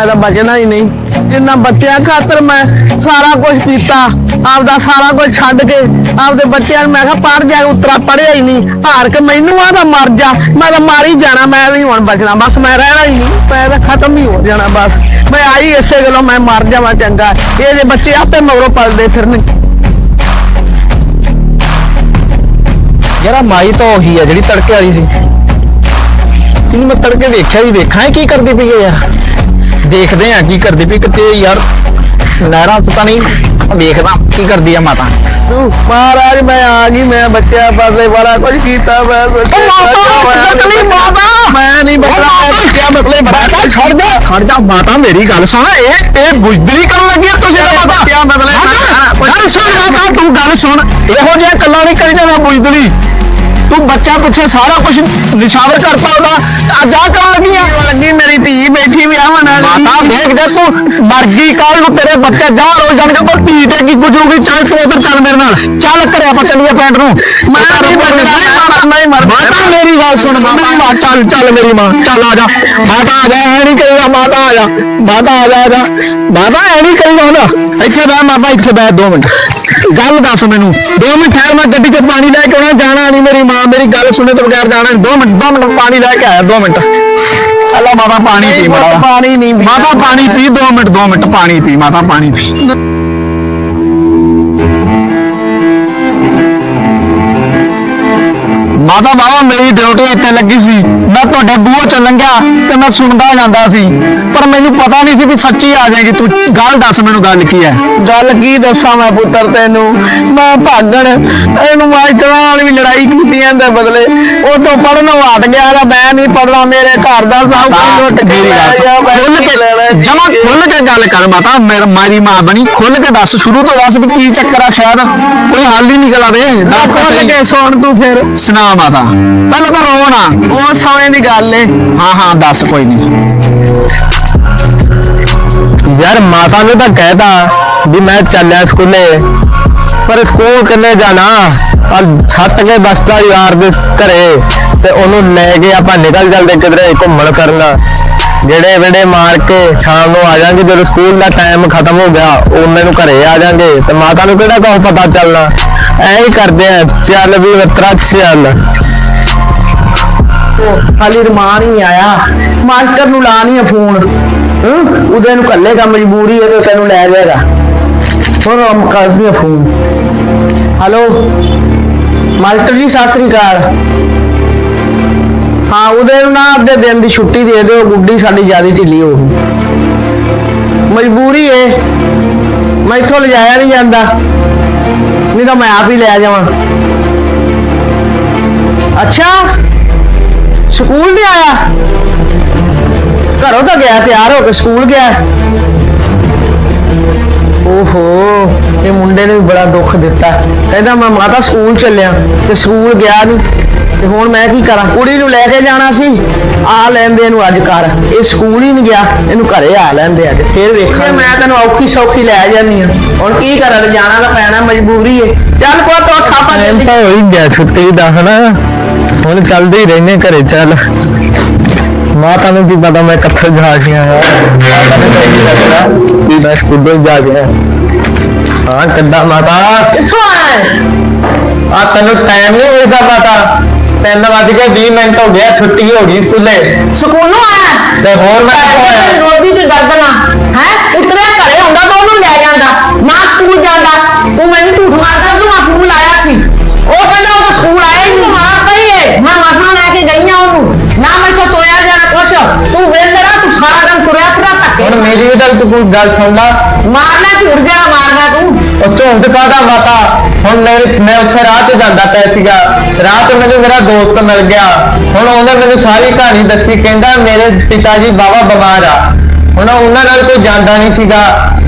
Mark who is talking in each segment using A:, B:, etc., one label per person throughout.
A: ਮੈਂ ਤਾਂ ਬਚਣਾ ਹੀ ਨਹੀਂ। ਇਹਨਾਂ ਬੱਚਿਆਂ ਖਾਤਰ ਮੈਂ ਸਾਰਾ ਕੁਝ ਕੀਤਾ। ਆਪਦਾ ਸਾਰਾ ਕੁਝ ਛੱਡ ਕੇ ਆਪਦੇ ਬੱਚਿਆਂ ਨੂੰ ਮੈਂ ਕਿਹਾ ਪੜ ਜਾ, ਉਤਰਾ ਪੜਿਆ ਹੀ ਨਹੀਂ। ਹਾਰ ਕੇ ਮੈਨੂੰ ਆ ਤਾਂ ਮਰ ਜਾ। ਮੈਂ ਤਾਂ ਮਾਰ ਹੀ ਜਾਣਾ, ਮੈਂ ਵੀ ਹੁਣ ਬਚਣਾ। ਬਸ ਮੈਂ ਰਹਿਣਾ ਹੀ ਨਹੀਂ। ਮੈਂ ਤਾਂ ਖਤਮ ਹੀ ਹੋ ਜਾਣਾ, ਬਸ। ਮੈਂ ਆਈ ਇਸੇ ਗੱਲੋਂ, ਮੈਂ ਮਰ ਜਾਵਾਂ ਚੰਗਾ। ਇਹ ਜੇ ਬੱਚੇ ਆਪੇ ਮਗਰੋਂ ਪਲਦੇ ਫਿਰਨ
B: ਯਾਰ ਮਾਈ ਤਾਂ ਉਹੀ ਆ ਜਿਹੜੀ ਤੜਕੇ ਵਾਲੀ ਸੀ। ਇਹਨੂੰ ਮੈਂ ਤੜਕੇ ਵੇਖਿਆ ਵੀ ਵੇਖਾਂ, ਇਹ ਕੀ ਕਰਦੀ ਪਈ ਹੈ ਯਾਰ? ਦੇਖਦੇ ਆ ਕੀ ਕਰਦੀ ਪਈ ਕਿਤੇ ਯਾਰ ਨਹਿਰਾਂ ਤੋਂ ਤਾਂ ਨਹੀਂ ਵੇਖਦਾ ਕੀ ਕਰਦੀ ਆ ਮਾਤਾ।
A: ਤੂੰ ਮਹਾਰਾਜ ਮੈਂ ਆ ਗਈ ਮੈਂ ਬੱਚਿਆਂ ਪਾਸੇ ਬੜਾ ਕੁਝ ਕੀਤਾ ਮੈਂ ਸੋਚਿਆ। ਮੈਂ ਨਹੀਂ ਬਚਣਾ ਬੱਚਿਆਂ
B: ਛੱਡ ਜਾ ਖੜ ਜਾ ਮਾਤਾ ਮੇਰੀ ਗੱਲ ਸੁਣ ਇਹ ਇਹ ਬੁਜ਼ਦਰੀ ਕਰਨ ਲੱਗੀ ਤੁਸੀਂ ਤਾਂ ਮਾਤਾ।
A: ਬੱਚਿਆਂ ਬਦਲੇ
B: ਗੱਲ ਸੁਣ ਮਾਤਾ ਤੂੰ ਗੱਲ ਸੁਣ ਇਹੋ ਜਿਹਾ ਕੱਲਾ ਨਹੀਂ ਕਰੀ ਜਾਣਾ ਬੁਜ਼ਦਰੀ ਤੂੰ ਬੱਚਾ ਪਿੱਛੇ ਸਾਰਾ ਕੁਝ ਨਿਸ਼ਾਵਰ ਕਰਤਾ ਉਹਦਾ ਅੱਜ ਆ ਕਰਨ ਲੱਗੀ ਆ
A: ਲੱਗੀ ਮੇਰੀ ਧੀ ਬੈਠੀ ਵੀ ਆਵਣ
B: ਮਾਤਾ ਦੇਖ ਜੇ ਤੂੰ ਮਰ ਗਈ ਕੱਲ ਨੂੰ ਤੇਰੇ ਬੱਚੇ ਜਾ ਰੋ ਜਾਣਗੇ ਪਰ ਧੀ ਤੇ ਕੀ ਗੁਜੂਗੀ ਚੱਲ ਤੂੰ ਉਧਰ ਚੱਲ ਮੇਰੇ ਨਾਲ ਚੱਲ ਘਰੇ ਆਪਾਂ ਚੱਲੀਏ ਪਿੰਡ ਨੂੰ
A: ਮੈਂ ਨਹੀਂ ਮਰਨਾ, ਮੈਂ ਨਹੀਂ ਮਰਨਾ।
B: ਮਾਤਾ ਮੇਰੀ ਗੱਲ ਸੁਣ ਮਾਤਾ ਮਾਂ ਚੱਲ ਚੱਲ ਮੇਰੀ ਮਾਂ ਚੱਲ ਆ ਜਾ ਮਾਤਾ ਆ ਜਾ ਐ ਨਹੀਂ ਕਹੀਦਾ ਮਾਤਾ ਆ ਜਾ ਮਾਤਾ ਆ ਜਾ ਆ ਜਾ ਮਾਤਾ ਐ ਨਹੀਂ ਕਹੀਦਾ ਹੁੰਦਾ ਇੱਥੇ ਬਹਿ ਮਾਤਾ ਇੱਥੇ ਬਹਿ ਦੋ ਮਿੰਟ ਗੱਲ ਦੱਸ ਮੈਨੂੰ ਦੋ ਮਿੰਟ ਠਹਿਰ ਮੈਂ ਗੱਡੀ 'ਚ ਪਾਣੀ ਲੈ ਕੇ ਆਉਣਾ ਜਾਣਾ ਨਹੀਂ ਮੇਰੀ ਮਾਂ ਮੇਰੀ ਗੱਲ ਸੁਣੇ ਤੋਂ ਬਗੈਰ ਜਾਣਾ। ਨਹੀਂ ਦੋ ਮਿੰਟ ਦੋ ਮਿੰਟ ਪਾਣੀ ਲੈ ਕੇ ਆਇਆ ਦੋ ਮਿੰਟ। ਅੱਲਾ ਮਾਤਾ ਪਾਣੀ ਪੀ ਮਾਤਾ
A: ਪਾਣੀ ਨਹੀਂ।
B: ਮਾਤਾ ਪਾਣੀ ਪੀ 2 ਮਿੰਟ 2 ਮਿੰਟ ਪਾਣੀ ਪੀ ਮਾਤਾ ਪਾਣੀ ਪੀ। ਮਾਤਾ ਬਾਬਾ ਮੇਰੀ ਡਿਊਟੀ ਇੱਥੇ ਲੱਗੀ ਸੀ। ਮੈਂ ਤੁਹਾਡੇ ਬੂਹੋਂ ਚ ਲੰਘਿਆ ਤੇ ਮੈਂ ਸੁਣਦਾ ਜਾਂਦਾ ਸੀ। ਪਰ ਮੈਨੂੰ ਪਤਾ ਨਹੀਂ ਸੀ ਵੀ ਸੱਚੀ ਆ ਜਾਏਗੀ। ਤੂੰ ਗੱਲ ਦੱਸ ਮੈਨੂੰ ਗੱਲ ਕੀ ਹੈ?
A: ਗੱਲ ਕੀ ਦੱਸਾਂ ਮੈਂ ਪੁੱਤਰ ਤੈਨੂੰ? ਮੈਂ ਭਾਗਣ। ਇਹਨੂੰ ਮਾਸਟਰਾਂ ਨਾਲ ਵੀ ਲੜਾਈ ਕੀਤੀ ਜਾਂਦੇ ਬਦਲੇ। ਉਹ ਤੋਂ ਪੜਨੋਂ ਹਟ ਗਿਆ ਮੈਂ ਨਹੀਂ ਪੜਨਾ ਮੇਰੇ ਘਰ ਦਾ ਸਭ ਕੁਝ ਲੁੱਟ ਕੇ
B: ਮੇਰੀ
A: ਲੈ
B: ਗੱਲ
A: ਗਿਆ,
B: ਸੁਣ। ਜਮਾ ਖੁੱਲ ਕੇ ਗੱਲ ਕਰ ਮਾਤਾ ਮੇਰ- ਮੇਰੀ ਮਾਂ ਬਣੀ ਖੁੱਲ ਕੇ ਦੱਸ ਸ਼ੁਰੂ ਤੋਂ ਦੱਸ ਵੀ ਕੀ ਚੱਕਰ ਆ ਸ਼ਾਇਦ ਕੋਈ ਹੱਲ ਹੀ ਨਿਕਲ ਆਵੇ ਦੱਸ
A: ਖੁੱਲ। ਕੇ ਸੁਣ ਤੂੰ ਫਿਰ।
B: ਸੁਣਾ ਮਾਤਾ। ਪਹਿਲਾਂ ਤਾਂ ਰੋ ਨਾ
A: ਉਹ ਸਮੇਂ ਦੀ ਗੱਲ ਏ।
B: ਹਾਂ ਹਾਂ ਦੱਸ ਕੋਈ ਨਹੀਂ। ਯਾਰ ਮਾਤਾ ਨੇ ਤਾਂ ਕਹਿਤਾ ਵੀ ਮੈਂ ਚੱਲਿਆ ਸਕੂਲੇ ਪਰ ਸਕੂਲ ਕਿੰਨੇ ਜਾਣਾ? ਆ ਛੱਤ ਕੇ ਬਸਤਾ ਯਾਰ ਦੇ ਘਰੇ ਤੇ ਉਹਨੂੰ ਲੈ ਕੇ ਆਪਾਂ ਨਿਕਲ ਜਾਂਦੇ ਕਿਧਰੇ ਘੁੰਮਣ ਕਰਨ ਜਿਹੜੇ ਵੇੜੇ ਮਾਰ ਕੇ ਸ਼ਾਮ ਨੂੰ ਆ ਜਾਾਂਗੇ ਜਦੋਂ ਸਕੂਲ ਦਾ ਟਾਈਮ ਖਤਮ ਹੋ ਗਿਆ, ਉਹਨਾਂ ਨੂੰ ਘਰੇ ਆ ਜਾਾਂਗੇ ਤੇ ਮਾਤਾ ਨੂੰ ਕਿਹੜਾ ਕੁਛ ਪਤਾ ਚੱਲਣਾ? ਐਂ ਹੀ ਕਰਦੇ ਆ, ਚੱਲ ਵੀ ਮਿੱਤਰਾ, ਚੱਲ।
A: ਖਾਲੀ ਰਮਾਨ ਹੀ ਆਇਆ। ਮਾਸਟਰ ਨੂੰ ਲਾ ਨਹੀਂ ਫੋਨ। ਹੂੰ? ਉਹਦੇ ਨੂੰ ਕੱਲੇਗਾ ਮਜਬੂਰੀ ਹੈ ਤੇ ਤੈਨੂੰ ਲੈ ਜਾਏਗਾ। ਹੁਣ ਹਮ ਕਰਦੀ ਆ ਫੋਨ। ਹੈਲੋ ਮਾਸਟਰ ਜੀ, ਸਤਿ ਸ੍ਰੀ ਅਕਾਲ। ਹਾਂ, ਉਹਦੇ ਨੂੰ ਨਾ ਅੱਧੇ ਦਿਨ ਦੀ ਛੁੱਟੀ ਦੇ ਦਿਓ, ਗੁੱਡੀ ਸਾਡੀ ਜ਼ਿਆਦਾ ਢਿੱਲੀ ਹੋ ਗਈ। ਮਜਬੂਰੀ ਏ। ਮੈਂ ਇੱਥੋਂ ਲਿਜਾਇਆ ਨਹੀਂ ਜਾਂਦਾ। ਨਹੀਂ ਤਾਂ ਮੈਂ ਆਪ ਹੀ ਲੈ ਜਾਵਾਂ। ਅੱਛਾ, ਸਕੂਲ ਨਹੀਂ ਆਇਆ? ਘਰੋਂ ਤਾਂ ਗਿਆ, ਤਿਆਰ ਹੋ ਕੇ ਸਕੂਲ ਗਿਆ। ਓਹੋ, ਇਹ ਮੁੰਡੇ ਨੇ ਵੀ ਬੜਾ ਦੁੱਖ ਦਿੱਤਾ। ਕਹਿੰਦਾ ਮੈਂ ਮਾਤਾ ਸਕੂਲ ਚੱਲਿਆ ਤੇ ਸਕੂਲ ਗਿਆ ਨਹੀਂ ਤੇ ਹੁਣ ਮੈਂ ਕੀ ਕਰਾਂ? ਕੁੜੀ ਨੂੰ ਲੈ ਕੇ ਜਾਣਾ ਸੀ। ਆ ਲੈਂਦੇ ਇਹਨੂੰ ਅੱਜ ਕਰ ਇਹ ਸਕੂਲ ਹੀ ਨਹੀਂ ਗਿਆ। ਇਹਨੂੰ ਘਰੇ ਆ ਲੈਂਦੇ ਅੱਜ। ਫੇਰ ਵੇਖਾਂ ਮੈਂ ਤੈਨੂੰ ਔਖੀ ਸੌਖੀ ਲੈ ਜਾਨੀ ਆ ਹੁਣ ਕੀ ਕਰਾਂ? ਜਾਣਾ ਤਾਂ ਪੈਣਾ ਮਜਬੂਰੀ ਏ। ਚੱਲ ਪੁੱਤ ਉੱਠ ਆਪਾਂ
B: ਟਾਈਮ ਤਾਂ ਹੋ ਹੀ ਗਿਆ ਛੁੱਟੀ ਦਾ ਹਨਾ? ਹੁਣ ਚੱਲਦੇ ਹੀ ਰਹਿੰਦੇ ਘਰੇ ਚੱਲ। ਮਾਤਾ ਨੂੰ ਕੀ ਪਤਾ ਮੈਂ ਕਿੱਥੇ ਜਾ ਗਿਆ ਯਾਰ ਮਾਤਾ ਨੂੰ ਤਾਂ ਇਹੀ ਲੱਗਦਾ ਵੀ ਮੈਂ ਸਕੂਲੋਂ ਜਾ ਗਿਆ ਹਾਂ ਕਿੱਦਾਂ ਮਾਤਾ।
A: ਕਿੱਥੋਂ ਆਇਆ
B: ਆ ਤੈਨੂੰ ਟਾਈਮ ਨਹੀਂ ਮਿਲਦਾ ਪਤਾ। ਤਿੰਨ ਵੱਜ ਕੇ 20 ਮਿੰਟ ਹੋ ਗਿਆ ਛੁੱਟੀ ਹੋ ਗਈ ਸਕੂਲੇ।
A: ਸਕੂਲੋਂ ਆਇਆ
B: ਤੇ ਹੋਰ ਮੈਂ ਕਿੱਥੋਂ ਆਇਆ
A: ਰੋਦੀ ਤੇ ਗਰਦਨਾ ਹੈ? ਉਤਰਿਆ ਘਰੇ ਹੁੰਦਾ ਤਾਂ ਉਹਨੂੰ ਲੈ ਜਾਂਦਾ। ਨਾ ਸਕੂਲ ਜਾਂਦਾ। ਉਹ ਮੈਨੂੰ ਝੂਠ ਮਾਰਦਾ ਤੂੰ ਮੈਂ ਸਕੂਲ ਆਇਆ ਸੀ। ਉਹ ਕਹਿੰਦਾ ਉਹ ਤਾਂ ਸਕੂਲ ਆਇਆ ਹੀ ਨਹੀਂ ਮਾਰ ਪਈ ਏ ਮੈਂ ਮਸਾਂ ਲੈ ਕੇ ਗਈਆਂ ਉਹਨੂੰ। ਨਾ ਮੈਂ ਕੋ ਤੋਇਆ ਜਾਣਾ ਕੁਛ। ਤੂੰ ਵੇਲੜਾ ਤੂੰ ਸਾਰਾ ਦਿਨ ਤੁਰਿਆ ਫਿਰਾ ਧੱਕੇ
B: ਹੁਣ ਮੇਰੀ ਵੀ ਤਾਂ ਤੂੰ ਕੋਈ ਗੱਲ ਸੁਣ ਲਾ।
A: ਮਾਰਨਾ ਝੂਠ ਮਾਰਨਾ ਤੂੰ
B: ਉਹ ਝੂਠ ਕਾਦਾ ਮਾਤਾ? ਹੁਣ ਮੇਰੇ ਮੈਂ ਉੱਥੇ ਰਾਹ ਤੇ ਜਾਂਦਾ ਪਿਆ ਸੀਗਾ। ਰਾਹ ਤੇ ਮੈਨੂੰ ਮੇਰਾ ਦੋਸਤ ਮਿਲ ਗਿਆ। ਹੁਣ ਉਹਨੇ ਮੈਨੂੰ ਸਾਰੀ ਕਹਾਣੀ ਦੱਸੀ, ਕਹਿੰਦਾ ਮੇਰੇ ਪਿਤਾ ਜੀ ਬਾਵਾ ਬਿਮਾਰ ਆ। ਹੁਣ ਉਹਨਾਂ ਨਾਲ ਕੋਈ ਜਾਂਦਾ ਨਹੀਂ ਸੀਗਾ।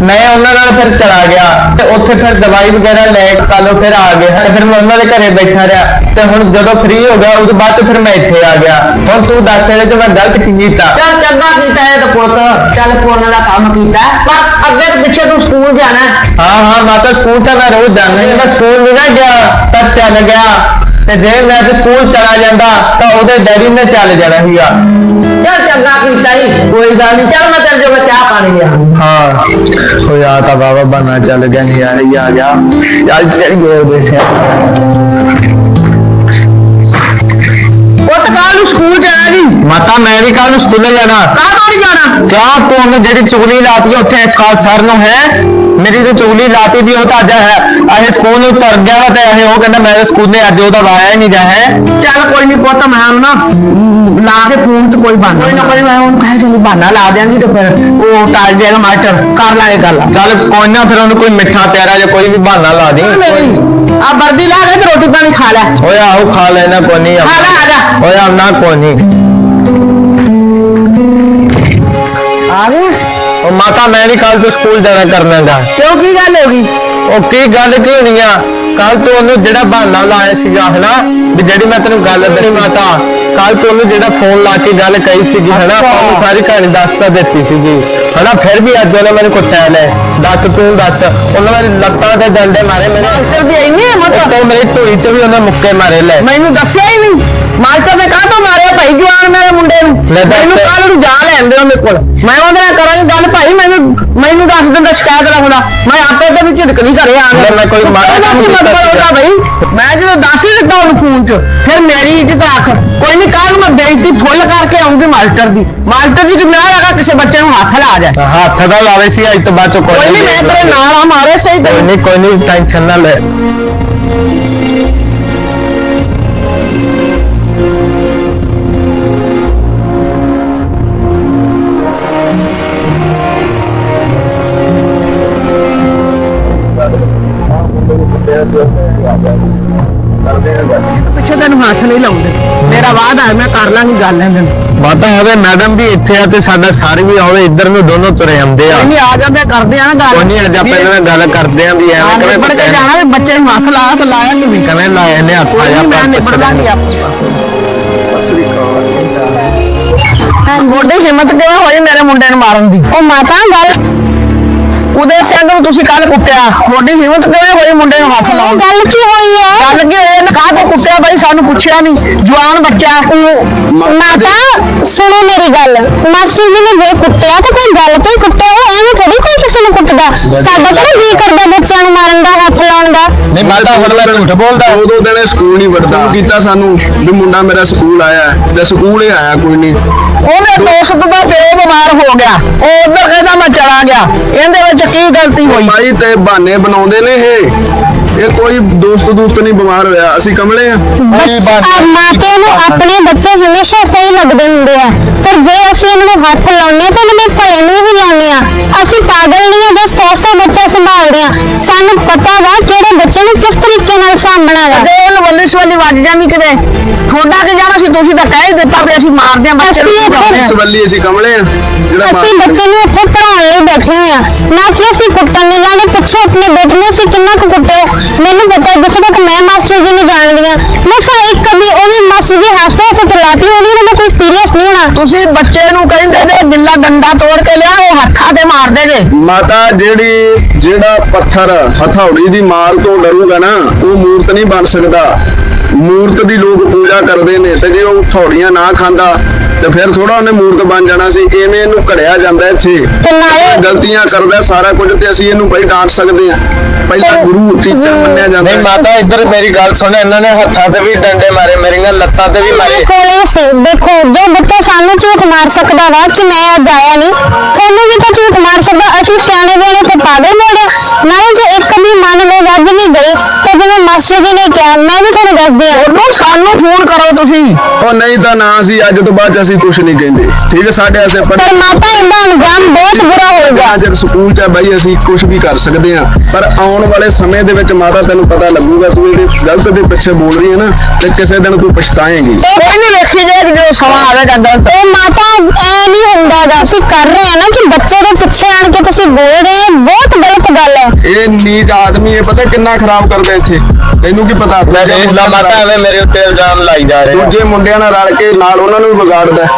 B: ਮੈਂ ਉਹਨਾਂ ਨਾਲ ਫਿਰ ਚਲਾ ਗਿਆ ਤੇ ਉੱਥੇ ਫਿਰ ਦਵਾਈ ਵਗੈਰਾ ਲੈ ਕੇ ਕੱਲੋਂ ਫਿਰ ਆ ਗਿਆ ਤੇ ਫਿਰ ਮੈਂ ਉਹਨਾਂ ਦੇ ਘਰੇ ਬੈਠਾ ਰਿਹਾ ਤੇ ਹੁਣ ਜਦੋਂ ਫ੍ਰੀ ਹੋ ਗਿਆ ਉਸ ਤੋਂ ਬਾਅਦ ਫਿਰ ਮੈਂ ਇੱਥੇ ਆ ਗਿਆ। ਹੁਣ ਤੂੰ ਦੱਸ ਇਹਦੇ 'ਚ ਮੈਂ ਗਲਤ ਕੀ ਕੀਤਾ?
A: ਚੱਲ ਚੰਗਾ ਕੀਤਾ ਇਹ ਤਾਂ ਪੁੱਤ। ਚੱਲ ਪੁੰਨ ਦਾ ਕੰਮ ਕੀਤਾ। ਪਰ ਅੱਗੇ ਤੇ ਪਿੱਛੇ ਤੂੰ ਸਕੂਲ ਜਾਣਾ।
B: ਹਾਂ ਹਾਂ ਮੈਂ ਤਾਂ ਸਕੂਲ ਤਾਂ ਮੈਂ ਰੋਜ਼ ਜਾਂਦਾ ਹਾਂ। ਮੈਂ ਸਕੂਲ ਨਹੀਂ ਨਾ ਗਿਆ ਤਾਂ ਚੱਲ ਗਿਆ। ਤੇ ਜੇ ਮੈਂ ਸਕੂਲ ਚਲਾ ਜਾਂਦਾ ਤਾਂ ਉਹਦੇ ਡੈਡੀ ਨੇ ਚੱਲ ਜਾਣਾ ਸੀਗਾ।
A: ਚੱਲ ਚੰਗਾ ਕੀਤਾ ਹੀ ਕੋਈ ਗੱਲ ਨਹੀਂ ਚੱਲ ਮੈਂ ਤੇਰੇ ਜੋ ਚਾਹ ਪਾਣੀ ਲਿਆ
B: ਹਾਂ। ਉਹ ਯਾ ਤਾਂ ਬਾਬਾ ਬਣਾ ਚੱਲ ਗਿਆ ਨਹੀਂ ਯਾਰ ਆ ਗਿਆ। ਚੱਲ ਚੱਲ ਗਏ ਦੇਸੇ
A: ਉਹ ਤਾਂ ਕੱਲ ਨੂੰ ਸਕੂਲ ਜਾਣਾ ਜੀ।
B: ਮਾਤਾ ਮੈਂ ਵੀ ਕੱਲ ਨੂੰ ਸਕੂਲੇ ਜਾਣਾ।
A: ਕਾਹ ਤੋਂ ਨਹੀਂ ਜਾਣਾ?
B: ਕਿਆ ਤੂੰ ਜਿਹੜੀ ਚੁਗਲੀ ਲਾਤੀ ਉੱਥੇ ਸਕਾਲ ਸਰ ਨੂੰ ਹੈ? ਮੇਰੀ ਜੋ ਚੁਗਲੀ ਲਾਤੀ ਵੀ ਉਹ ਤਾਂ ਅੱਜ ਹੈ ਇਹ ਸਕੂਲ ਨੂੰ ਤਰ ਗਿਆ ਵਾ ਤੇ ਇਹ ਉਹ ਕਹਿੰਦਾ ਮੈਂ ਸਕੂਲੇ ਅੱਜ ਉਹਦਾ ਵਾਇਆ ਹੀ ਨਹੀਂ ਜਾ ਹੈ।
A: ਚੱਲ ਕੋਈ ਨਹੀਂ ਪੁੱਤ ਮੈਂ ਉਹਨੂੰ ਨਾ ਮ, ਲਾ ਕੇ ਫੋਨ ਤੇ ਕੋਈ ਬਹਾਨਾ ਕੋਈ ਨਾ ਕੋਈ ਮੈਂ ਉਹਨੂੰ ਕਹਿ ਦਿੰਦੀ ਬਹਾਨਾ ਲਾ ਦਿਆਂਗੀ ਤੇ ਫਿਰ ਉਹ ਟਾਲ ਜਾਏਗਾ ਮਾਸਟਰ ਕਰ ਲਾਂਗੇ ਗੱਲ।
B: ਚੱਲ ਕੋਈ ਨਾ ਫਿਰ ਉਹਨੂੰ ਕੋਈ ਮਿੱਠਾ ਪਿਆਰਾ ਜਾਂ ਕੋਈ ਵੀ ਬਹਾਨਾ ਲਾ ਦੀ।
A: ਆ ਵਰਦੀ ਲਾ ਕੇ ਤੇ ਰੋਟੀ ਪਾਣੀ ਖਾ ਲੈ।
B: ਓਏ ਆਹੋ ਖਾ ਲੈਣਾ ਕੋਈ ਨਹੀਂ
A: ਖਾ ਲੈ ਆ ਜਾ।
B: ਓਏ ਆਉਣਾ ਕੋਈ ਨਹੀਂ
A: ਆ ਗਿਆ
B: ਉਹ ਮਾਤਾ ਮੈਂ ਨਹੀਂ ਕੱਲ ਤੋਂ ਸਕੂਲ ਜਾਣਾ ਕਰਨਾ ਗਾ
A: ਕਿਉਂ ਕੀ ਗੱਲ ਹੋ ਗਈ?
B: ਉਹ ਕੀ ਗੱਲ ਕੀ ਹੋਣੀ ਆ? ਕੱਲ ਤੋਂ ਉਹਨੂੰ ਜਿਹੜਾ ਬਹਾਨਾ ਲਾਇਆ ਸੀਗਾ ਹਨਾ? ਵੀ ਜਿਹੜੀ ਮੈਂ ਤੈਨੂੰ ਗੱਲ ਦੱਸੀ ਮਾਤਾ ਕੱਲ ਤੋਂ ਉਹਨੂੰ ਜਿਹੜਾ ਫੋਨ ਲਾ ਕੇ ਗੱਲ ਕਹੀ ਸੀਗੀ ਹਨਾ? ਆਪਾਂ ਉਹਨੂੰ ਸਾਰੀ ਕਹਾਣੀ ਦੱਸ ਤਾਂ ਦਿੱਤੀ ਸੀਗੀ। ਹਨਾ? ਫਿਰ ਵੀ ਅੱਜ ਉਹਨੇ ਮੈਨੂੰ ਕੁੱਟਿਆ ਨੇ। ਦੱਸ ਤੂੰ ਦੱਸ। ਉਹਨੇ ਮੇਰੀ ਲੱਤਾਂ ਤੇ ਡੰਡੇ ਮਾਰੇ ਮੇਰੇ।
A: ਮਾਸਟਰ ਦੀ ਇੰਨੀ ਹਿੰਮਤ
B: ਉੱਤੋਂ ਮੇਰੀ ਢੂਈ 'ਚ ਵੀ ਉਹਨੇ ਮੁੱਕੇ ਮਾਰੇ ਲੈ।
A: ਮੈਨੂੰ ਦੱਸਿਆ ਹੀ ਨਹੀਂ ਮਾਸਟਰ ਨੇ ਕਾਹਤੋਂ ਮਾਰਿਆ ਭਾਈ ਜਵਾਨ ਮੇਰੇ ਮੁੰਡੇ ਨੂੰ?
B: ਲੈ ਦੱਸ।
A: ਮੈਨੂੰ ਕੱਲ ਨੂੰ ਜਾ ਲੈਂਦੇ ਉਹਦੇ ਕੋਲ। ਮੈਂ ਉਹਦੇ ਨਾਲ ਕਰਾਂਗੀ ਗੱਲ ਭਾਈ ਮੈਨੂੰ ਮੈਨੂੰ ਦੱਸ ਦਿੰਦਾ ਸ਼ਿਕਾਇਤ ਰੱਖਦਾ ਮੈਂ ਆਪੇ ਤੇ ਵੀ ਝਿੜਕ ਨਹੀਂ ਘਰੇ ਆ
B: ਮੈਂ ਕੋਈ ਮਾੜਾ ਕੰਮ ਕੀਤਾ
A: ਉਹਦਾ
B: ਸੀਗਾ।
A: ਭਾਈ? ਮੈਂ ਜਦੋਂ ਦੱਸ ਹੀ ਦਿੱਤਾ ਉਹਨੂੰ ਫੋਨ 'ਚ ਫਿਰ ਮੇਰੀ ਇੱਜ਼ਤ ਰੱਖ। ਕੋਈ ਨਹੀਂ ਕੱਲ ਮੈਂ ਬੇਇੱਜ਼ਤੀ ਫੁੱਲ ਕਰਕੇ ਆਉਂਗੀ ਮਾਸਟਰ ਦੀ। ਮਾਸਟਰ ਦੀ ਮੈਂ ਹੈਗਾ ਕਿਸੇ ਬੱਚੇ ਨੂੰ ਹੱਥ ਲਾ ਜਾ
B: ਹੱਥ ਦਾ ਲਾਵੇ ਸੀ ਅੱਜ ਤੋਂ ਬਾਅਦ ਚ
A: ਕੋਈ ਨਹੀਂ ਮੈਂ ਤੇਰੇ ਨਾਲ ਆ ਮਾਰੇ ਸਹੀ
B: ਕੋਈ
A: ਤੇ
B: ਨਹੀਂ ਕੋਈ ਨਹੀਂ ਟੈਨਸ਼ਨ ਨਾ ਲੈ।
A: ਮੇਰਾ ਵਾਅਦਾ ਹੈ ਮੈਂ ਕਰ ਲਾਂਗੀ ਗੱਲ ਇਹਨਾਂ ਨੂੰ
B: ਮਾਤਾ ਹੋਵੇ ਮੈਡਮ ਵੀ ਇੱਥੇ ਆ ਤੇ ਸਾਡਾ ਸਾਰੇ ਵੀ ਆਵੇ ਇੱਧਰ ਨੂੰ ਦੋਨੋਂ ਤੁਰੇ ਆਉਂਦੇ ਆ।
A: ਨਹੀਂ ਆ ਜਾਂਦੇ ਕਰਦੇ ਆ ਨਾ ਗੱਲ।
B: ਕੋਈ ਨਹੀਂ ਅੱਜ ਆਪਾਂ ਇਹਨਾਂ ਨਾਲ ਗੱਲ ਕਰਦੇ ਆਂ ਵੀ ਐਵੇਂ
A: ਹਾਂ
B: ਕਿਵੇਂ
A: ਨਿਬੜ ਕੇ ਜਾਣਾ ਵੀ ਬੱਚੇ ਨੂੰ ਹੱਥ ਲਾ ਤੇ ਲਾਇਆ ਨਹੀਂ ਵੀ
B: ਕਿਵੇਂ ਲਾਏ ਨੇ ਹੱਥ
A: ਕੋਈ
B: ਆਇਆ
A: ਨਹੀਂ ਮੈਂ ਨਿਬੜ ਲਾਂਗੀ ਮੋਢੇ ਹਿੰਮਤ ਕਿਵੇਂ ਹੋਈ ਮੇਰੇ ਮੁੰਡੇ ਨੂੰ ਮਾਰਨ ਦੀ? ਉਹ ਮਾਤਾ ਗੱਲ ਉਹਦੇ ਸਿੰਘ ਨੂੰ ਤੁਸੀਂ ਕੱਲ ਕੁੱਟਿਆ। ਤੁਹਾਡੀ ਹਿੰਮਤ ਕਿਵੇਂ ਹੋਈ ਮੁੰਡੇ ਨੂੰ ਹੱਥ ਲਾਉਣ ਦੀ?
C: ਗੱਲ ਕੀ ਹੋਈ ਹੈ
A: ਗੱਲ ਕੀ ਹੋਈ? ਇਹਨੇ ਕਾਹ ਤੋਂ ਕੁੱਟਿਆ ਬਾਈ? ਸਾਨੂੰ ਪੁੱਛਿਆ ਨਹੀਂ ਜਵਾਨ ਬੱਚਾ।
C: ਮਾਤਾ ਸੁਣੋ ਮੇਰੀ ਗੱਲ। ਮਾਸਟਰ ਜੀ ਨੇ ਵੇ ਕੁੱਟਿਆ ਤਾਂ ਕੋਈ ਗੱਲ ਤੋਂ ਹੀ ਕੁੱਟਿਆ? ਉਹ ਐਵੇਂ ਥੋੜੀ ਕੋਈ ਕਿਸੇ ਨੂੰ ਕੁੱਟਦਾ। ਸਾਡਾ ਕਿਹੜਾ ਜੀ ਕਰਦਾ ਬੱਚਿਆਂ ਨੂੰ ਮਾਰਨ ਦਾ ਹੱਥ ਲਾਉਣ ਦਾ?
B: ਨਹੀਂ ਮਾਤਾ ਹੁਣ ਮੈਂ ਝੂਠ ਬੋਲਦਾ।
D: ਦੋ ਦੋ ਦਿਨ ਇਹ ਸਕੂਲ ਨਹੀਂ ਵੜਦਾ। ਕੀਤਾ ਸਾਨੂੰ ਵੀ ਮੁੰਡਾ ਮੇਰਾ ਸਕੂਲ ਆਇਆ ਹੈ, ਤੇ ਸਕੂਲ ਹੀ ਆਇਆ ਕੋਈ ਨਹੀਂ।
A: ਉਹਦੇ ਦੋਸਤ ਦਾ ਪਿਓ ਬਿਮਾਰ ਹੋ ਗਿਆ। ਉਹ ਉਧਰ ਕਹਿੰਦਾ ਮੈਂ ਚਲਾ ਗਿਆ। ਇਹਦੇ ਵਿੱਚ ਕੀ ਗਲਤੀ ਹੋਈ?
D: ਭਾਈ ਤੇ ਬਹਾਨੇ ਬਣਾਉਂਦੇ ਨੇ ਇਹ। ਇਹ ਕੋਈ ਦੋਸਤ ਦੋਸਤ ਨਹੀਂ ਬਿਮਾਰ ਹੋਇਆ। ਅਸੀਂ ਕਮਲੇ ਆ।
C: ਆ ਮਾਪਿਆਂ ਨੂੰ ਆਪਣੇ ਬੱਚੇ ਹਮੇਸ਼ਾ ਸਹੀ ਲੱਗਦੇ ਹੁੰਦੇ ਆ। ਪਰ ਜੇ ਅਸੀਂ ਇਹਨਾਂ ਨੂੰ ਹੱਥ ਲਾਉਂਦੇ ਤਾਂ ਉਹਨਾਂ ਦੇ ਭਲੇ ਨੂੰ ਹੀ ਲਾਉਂਦੇ ਆ। ਅਸੀਂ ਪਾਗਲ ਨਹੀਂ ਆ ਜੋ ਸੌ ਸੌ ਬੱਚਾ ਸੰਭਾਲਦੇ ਆ ਸਾਨੂੰ ਪਤਾ ਵਾ ਕਿਹੜੇ ਬੱਚੇ ਨੂੰ ਕਿਸ ਤਰੀਕੇ ਨਾਲ ਸਾਂਭਣਾ ਵਾ।
A: ਜੇ ਉਹਨੂੰ ਵੱਲੀ ਸਵਾਲੀ ਵੱਜ ਜਾਂਦੀ ਕਿਤੇ। ਥੋੜਾ ਕਿ ਜਾਣਾ ਸੀ ਤੁਸੀਂ ਤਾਂ ਕਹਿ ਹੀ ਦਿੱਤਾ ਵੀ ਅਸੀਂ ਮਾਰਦੇ ਆ ਬੱਚੇ ਨੂੰ
C: ਅਸੀਂ ਇੱਥੇ-
A: ਆ।
D: ਵੱਲੀ ਅਸੀਂ ਕਮਲੇ ਆ ਜਿਹੜਾ
C: ਅਸੀਂ
D: ਮਾਰ-
C: ਬੱਚੇ ਨੂੰ ਇੱਥੇ ਪੜਾਉਣ ਲਈ ਬੈਠੇ ਆ ਨਾ ਕਿ ਅਸੀਂ ਕੁੱਟਣ ਨਹੀਂ ਜਾਂਦੇ ਪਿੱਛੇ ਆਪਣੇ ਬੇਟੇ ਨੂੰ ਅਸੀਂ ਕਿੰਨਾ ਕੁ ਕੁੱਟੇ ਮੈਨੂੰ ਪਤਾ ਜਿੱਥੇ ਤੱਕ ਮੈਂ ਮਾਸਟਰ ਜੀ ਨੂੰ ਜਾਣਦੀ ਆ ਮੈਂ ਸਾ ਇੱਕ ਕਦੀ ਉਹ ਵੀ ਮਾਸਟਰ ਜੀ ਹਾਸੇ ਹਾਸੇ ਚਲਾਤੀ ਹੋਣੀ ਉਹਨਾਂ ਦਾ ਕੋਈ ਸੀਰੀਅਸ ਨਹੀਂ ਹੋਣਾ।
A: ਤੁਸੀਂ ਬੱਚੇ ਨੂੰ ਕਹਿੰਦੇ ਨੇ ਗਿੱਲਾ ਡੰਡਾ ਤੋੜ ਕੇ ਲਿਆ ਉਹ ਹੱਥਾਂ ਤੇ ਮਾਰ ਦੇਗੇ
D: ਮਾਤਾ ਜਿਹੜੀ ਜਿਹੜਾ ਪੱਥਰ ਹਥੌੜੀ ਦੀ ਮਾਰ ਤੋਂ ਡਰੂਗਾ ਨਾ ਉਹ ਮੂਰਤ ਨਹੀਂ ਬਣ ਸਕਦਾ। ਮੂਰਤ ਦੀ ਲੋਕ ਪੂਜਾ ਕਰਦੇ ਨੇ ਤੇ ਜੇ ਉਹ ਹਥੌੜੀਆਂ ਨਾ ਖਾਂਦਾ ਤੇ ਫਿਰ ਥੋੜਾ ਉਹਨੇ ਮੂਰਤ ਬਣ ਜਾਣਾ ਸੀ। ਐਵੇਂ ਇਹਨੂੰ ਘੜਿਆ ਜਾਂਦਾ ਇੱਥੇ।
C: ਤੇ ਨਾਲੇ
D: ਗਲਤੀਆਂ ਕਰਦਾ ਸਾਰਾ ਕੁਝ ਤੇ ਅਸੀਂ ਇਹਨੂੰ ਬਈ ਡਾਂਟ ਸਕਦੇ ਆ ਪਹਿਲਾਂ ਗੁਰੂ ਟੀਚਰ ਮੰਨਿਆ ਜਾਂਦਾ
B: ਨਹੀਂ। ਮਾਤਾ ਇੱਧਰ ਮੇਰੀ ਗੱਲ ਸੁਣ ਇਹਨਾਂ ਨੇ ਹੱਥਾਂ ਤੇ ਵੀ ਡੰਡੇ ਮਾਰੇ ਮੇਰੀਆਂ ਲੱਤਾਂ ਤੇ ਵੀ ਮਾਰੇ।
C: ਮੇਰੇ ਕੋਲੇ ਸੀ ਦੇਖੋ ਜੋ ਬੱਚਾ ਸਾਨੂੰ ਝੂਠ ਮਾਰ ਸਕਦਾ ਵਾ ਕਿ ਮੈਂ ਅੱਜ ਆਇਆ ਨਹੀਂ ਤੁਹਾਨੂੰ ਵੀ ਤਾਂ ਝੂਠ ਮਾਰ ਸਕਦਾ ਅਸੀਂ ਸਿਆਣੇ ਬਿਆਣੇ ਤੇ ਪਾਗਲ ਮੋੜੇ ਨਾਲੇ ਜੇ ਇੱਕ ਵੀ ਮੰਨ ਲਓ ਵੱਜ ਨਹੀਂ ਗਈ ਤਾਂ ਜਿਵੇਂ ਮਾਸਟਰ ਜੀ ਨੇ ਕਿਹਾ ਮੈਂ ਵੀ ਤੁਹਾਨੂੰ ਦੱਸਦੀ ਹਾਂ।
A: ਉਹਨੂੰ ਸਾਨੂੰ ਫੋਨ ਕਰੋ ਤੁਸੀਂ।
D: ਉਹ ਨਹੀਂ ਤਾਂ ਨਾ ਸੀ ਅੱਜ ਤੋਂ ਬਾਅਦ 'ਚ ਅਸੀਂ ਕੁਝ ਨਹੀਂ ਕਹਿੰਦੇ। ਠੀਕ ਹੈ ਸਾਡੇ ਵਾਸਤੇ
C: ਪਰ ਮਾਤਾ ਇਹਦਾ ਅੰਜਾਮ ਬਹੁਤ ਬੁਰਾ ਹੋਊਗਾ।
D: ਅੱਜ ਸਕੂਲ 'ਚ ਆ ਬਈ ਅਸੀਂ ਕੁਝ ਵੀ ਕਰ ਸਕਦੇ ਆ ਪਰ ਆਉਣ ਵਾਲੇ ਸਮੇਂ ਦੇ ਵਿੱਚ ਮਾਤਾ ਤੈਨੂੰ ਪਤਾ ਲੱਗੂਗਾ ਤੂੰ ਇਹਦੇ ਗਲਤ ਦੇ ਪਿੱਛੇ ਬੋਲ ਰਹੀ ਹੈ ਨਾ ਤੇ ਕਿਸੇ ਦਿਨ ਤੂੰ ਪਛਤਾਏਂਗੀ।
A: ਕੋਈ ਨਹੀਂ ਵੇਖੀ ਜਾਏਗੀ ਜਦੋਂ ਸਮਾਂ ਆਵੇਗਾ ਗਲਤ।
C: ਉਹ ਮਾਤਾ ਐ ਨਹੀਂ ਹੁੰਦਾਗਾ ਅਸੀਂ ਕਰ ਰਹੇ ਆ ਨਾ ਕਿ ਬੱਚੇ ਦੇ ਪਿੱਛੇ ਆਣ ਕੇ ਤੁਸੀਂ ਬੋਲ ਰਹੇ ਹੋ ਬਹੁਤ ਗਲਤ ਗੱਲ ਹੈ।
D: ਇਹ ਨੀਚ ਆਦਮੀ ਇਹ ਪਤਾ ਕਿੰਨਾ ਖਰਾਬ ਕਰਦਾ ਇੱਥੇ। ਤੈਨੂੰ ਕੀ ਪਤਾ
B: ਮੈਂ ਦੇਖ ਲਾ ਮਾਤਾ ਐਵੇਂ ਮੇਰੇ ਉੱਤੇ ਇਲਜ਼ਾਮ ਲਾਈ ਜਾ ਰਹੇ ਆ।
D: ਦੂਜੇ ਮੁੰਡਿਆਂ ਨਾਲ ਰਲ ਕੇ ਨਾਲ ਉਹਨਾਂ ਨੂੰ ਵੀ ਵਿਗਾੜਦਾ ਹੈ।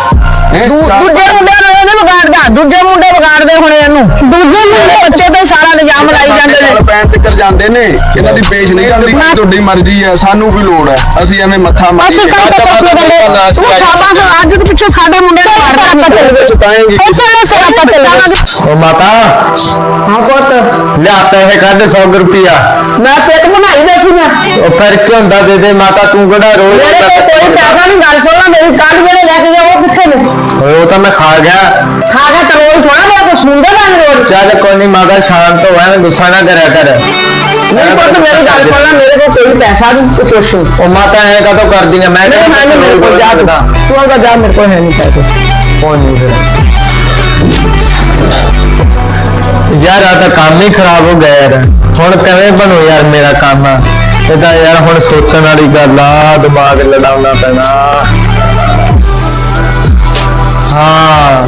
A: ਦੂ- ਦੂਜੇ ਮੁੰਡੇ ਨੂੰ ਇਹਨੇ ਵਿਗਾੜਦਾ ਦੂਜੇ ਮੁੰਡੇ ਵਿਗਾੜਦੇ ਹੁਣ ਇਹਨੂੰ।
C: ਦੂਜੇ ਮੁੰਡੇ?
A: ਬੱਚੇ ਤੇ ਸਾਰਾ ਇਲਜ਼ਾਮ ਲਾਈ ਜਾਂਦੇ ਨੇ।
D: ਪੈਣ ਤੱਕ ਜਾਂਦੇ ਨੇ ਇਹਨਾਂ ਦੀ ਪੇਸ਼ ਨਹੀਂ ਜਾਂਦੀ ਤੁਹਾਡੀ ਮਰਜ਼ੀ ਹੈ ਸਾਨੂੰ ਕੀ ਲੋੜ ਹੈ ਅਸੀਂ ਐਵੇਂ ਮੱਥਾ ਮਾਰੀ
C: ਅਸੀਂ ਕੱਲ ਤੋਂ ਪੁੱਛ ਲੈਂਦੇ
A: ਤੂੰ ਸ਼ਾਬਾਸ਼ ਅੱਜ ਦੇ ਪਿੱਛੇ ਸਾਡੇ ਮੁੰਡੇ ਨੂੰ ਮਾਰਦਾ
C: ਆਪਾਂ ਚੱਲ ਗਏ
D: ਸਤਾਏਂਗੀ
C: ਉਸੇ ਸੇ ਆਪਾਂ ਚੱਲ ਗਏ
B: ਉਹ ਮਾਤਾ।
A: ਹਾਂ ਪੁੱਤ।
B: ਲਿਆ ਪੈਸੇ ਕੱਢ 100 ਰੁਪਿਆ
A: ਮੈਂ ਪੇਟ ਬਣਾਈ ਬੈਠੀ ਆ।
B: ਉਹ ਫਿਰ ਕੀ ਹੁੰਦਾ ਦੇ ਦੇ ਮਾਤਾ ਤੂੰ ਕਿਹੜਾ ਰੋਜ਼
A: ਮੇਰੇ ਕੋਲ ਕੋਈ ਪੈਸਾ ਨਹੀਂ ਗੱਲ ਸੁਣਨਾ ਮੇਰੀ ਕੱਢ ਜਿਹੜੇ ਲੈ ਕੇ ਗਿਆ ਉਹ ਕਿੱਥੇ ਨੇ?
B: ਉਹ ਤਾਂ ਮੈਂ ਖਾ ਗਿਆ।
A: ਖਾ ਕੇ ਤਰੋਲ ਥੋੜਾ ਮੇਰਾ ਕੁਛ ਸੁਣਦਾ ਨਾ ਰੋਲ
B: ਚੱਲ ਕੋਈ ਨਹੀਂ ਮਾਤਾ ਸ਼ਾਂਤ ਹੋ ਐਵੇਂ ਗੁੱਸਾ ਨਾ ਕਰਿਆ ਕਰ।
A: ਨਹੀਂ ਪੁੱਤ ਮੇਰੀ ਗੱਲ ਸੁਣ ਲੈ ਮੇਰੇ ਕੋਲ ਕੋਈ ਪੈਸਾ ਨਹੀਂ ਤੂੰ ਪੁੱਛ
B: ਉਹ ਮਾਤਾ ਐ ਕਦੋਂ ਕਰਦੀਆਂ ਮੈਂ
A: ਨਹੀਂ ਹੈ ਨਹੀਂ ਮੇਰੇ ਕੋਲ ਜਾ ਤੂੰ। ਤੂੰ ਆਗਾ ਜਾ ਮੇਰੇ ਕੋਲ ਹੈ ਨਹੀਂ ਪੈਸੇ।
B: ਕੋਈ ਨਹੀਂ ਫਿਰ। ਯਾਰ ਆ ਤਾਂ ਕੰਮ ਹੀ ਖਰਾਬ ਹੋ ਗਿਆ ਯਾਰ। ਹੁਣ ਕਿਵੇਂ ਬਣੂ ਯਾਰ ਮੇਰਾ ਕੰਮ? ਇਹ ਤਾਂ ਯਾਰ ਹੁਣ ਸੋਚਣ ਵਾਲੀ ਗੱਲ ਆ ਦਿਮਾਗ ਲੜਾਉਣਾ ਪੈਣਾ। ਹਾਂ।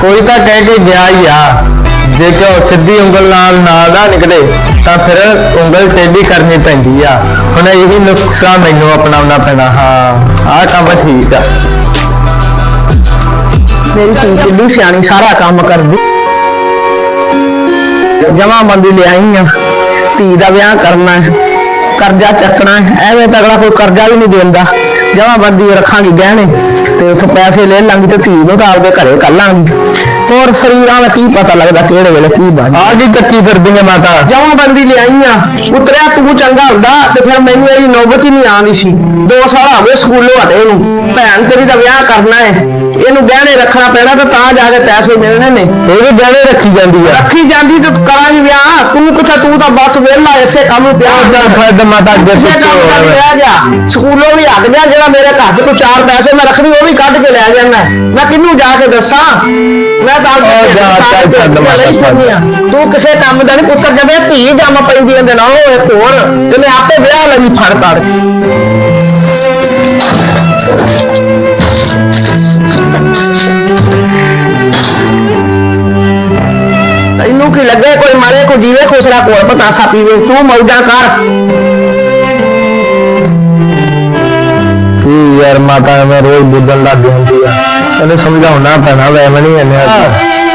B: ਕੋਈ ਤਾਂ ਕਹਿ ਕੇ ਗਿਆ ਹੀ ਆ। ਜੇ ਕਿ ਉਹ ਸਿੱਧੀ ਉਂਗਲ ਨਾਲ ਨਾਲ ਨਾ ਨਿਕਲੇ, ਤਾਂ ਫਿਰ ਉਂਗਲ ਟੇਢੀ ਕਰਨੀ ਪੈਂਦੀ ਆ। ਹੁਣ ਇਹੀ ਨੁਕਸਾ ਮੈਨੂੰ ਅਪਣਾਉਣਾ ਪੈਣਾ, ਹਾਂ। ਆਹ ਕੰਮ ਠੀਕ ਆ।
A: ਮੇਰੀ ਧੀ ਸਿਆਣੀ, ਸਾਰਾ ਕੰਮ ਕਰਦੀ। ਜਮਾ ਬੰਦੀ ਲਿਆਈ ਆ। ਧੀ ਦਾ ਵਿਆਹ ਕਰਨਾ ਹੈ, ਕਰਜ਼ਾ ਚੱਕਣਾ ਐਵੇਂ ਤਗੜਾ ਕੋਈ ਕਰਜ਼ਾ ਵੀ ਨਹੀਂ ਦੇਂਦਾ। ਜਮਾ ਬੰਦੀ ਰੱਖਾਂਗੀ ਗਹਿਣੇ। ਤੇ ਉੱਥੋਂ ਪੈਸੇ ਲੈ ਲਾਂਗੀ ਤੇ ਧੀ ਨੂੰ ਤਾਂ ਆਪਦੇ ਘਰੇ ਕਰ ਲਾਂਗੀ। ਹੋਰ ਸਰੀਰਾਂ ਦਾ ਕੀ ਪਤਾ ਲੱਗਦਾ ਕਿਹੜੇ ਵੇਲੇ ਕੀ ਬਣ
B: ਆ ਕੀ ਕੱਚੀ ਫਿਰਦੀ ਹੈ ਮਾਤਾ।
A: ਜਮਾ ਬੰਦੀ ਲਿਆਈ ਆ ਉਤਰਿਆ ਤੂੰ ਚੰਗਾ ਹੁੰਦਾ ਤੇ ਫਿਰ ਮੈਨੂੰ ਇਹਦੀ ਨੌਬਤ ਹੀ ਨਹੀਂ ਆਉਂਦੀ ਸੀ। ਦੋ ਸਾਲ ਹੋ ਗਏ ਸਕੂਲੋਂ ਹਟੇ ਨੂੰ। ਭੈਣ ਤੇਰੀ ਦਾ ਵਿਆਹ ਕਰਨਾ ਹੈ। ਇਹਨੂੰ ਗਹਿਣੇ ਰੱਖਣਾ ਪੈਣਾ ਤੇ ਤਾਂ ਜਾ ਕੇ ਪੈਸੇ ਮਿਲਣੇ ਨੇ।
B: ਇਹ ਵੀ ਗਹਿਣੇ ਰੱਖੀ ਜਾਂਦੀ ਆ।
A: ਰੱਖੀ ਜਾਂਦੀ ਤੇ ਕਰਾਂਗੇ ਵਿਆਹ। ਤੂੰ ਕਿੱਥੇ ਤੂੰ ਤਾਂ ਬਸ ਵਿਹਲਾ ਇਸੇ ਕੰਮ ਨੂੰ ਪਿਆ।
B: ਉਹਦਾ ਫਰਦ ਮਾਤਾ ਅੱਗੇ ਪਿੱਛੇ
A: ਕਰ ਜਾ? ਸਕੂਲੋਂ ਵੀ ਹਟ ਗਿਆ ਜਿਹੜਾ ਮੇਰੇ ਘਰ 'ਚ ਕੋਈ ਚਾਰ ਪੈਸੇ ਮੈਂ ਰੱਖਣੀ ਉਹ ਵੀ ਕੱਢ ਕੇ ਲੈ ਜਾਣਾ ਮੈਂ। ਕਿਹਨੂੰ ਜਾ ਕੇ ਦੱਸਾਂ? ਮੈਂ ਤਾਂ
B: ਉਹ ਜਾ,
A: ਸਾਰੇ
B: ਚੱਲ ਛੱਡ
A: ਪੇਟੀਆਂ ਲਈ ਫਿਰਦੀ ਆਂ। ਤੂੰ ਕਿਸੇ ਕੰਮ ਦਾ ਨਹੀਂ ਪੁੱਤਰ ਜਦੇ ਧੀ ਜੰਮ ਪੈਂਦੀ ਇਹਦੇ ਨਾਲ ਉਹ ਇੱਕ ਹੋਰ। ਤੇ ਮੈਂ ਆਪੇ ਵਿਆਹ ਲਈ ਫੜ ਤੜ ਕੇ। ਤੈਨੂੰ ਕੀ ਲੱਗੇ? ਕੋਈ ਮਾਰੇ ਕੋ ਜੀਵੇ ਖੁਸਰਾ ਕੋਲ ਪਤਾਸਾ ਪੀਵੇ। ਤੂੰ ਮੌਜਾਂ ਕਰ।
B: ਯਾਰ ਮਾਤਾ ਮੈਂ ਰੋਜ਼ ਬੁੱਧਨ ਲੱਗ ਜਾਂਦੀ ਆ। ਇਹਨੂੰ ਸਮਝਾਉਣਾ ਪੈਣਾ ਵੈ ਮੈਂ ਨਹੀਂ ਇਹਨੇ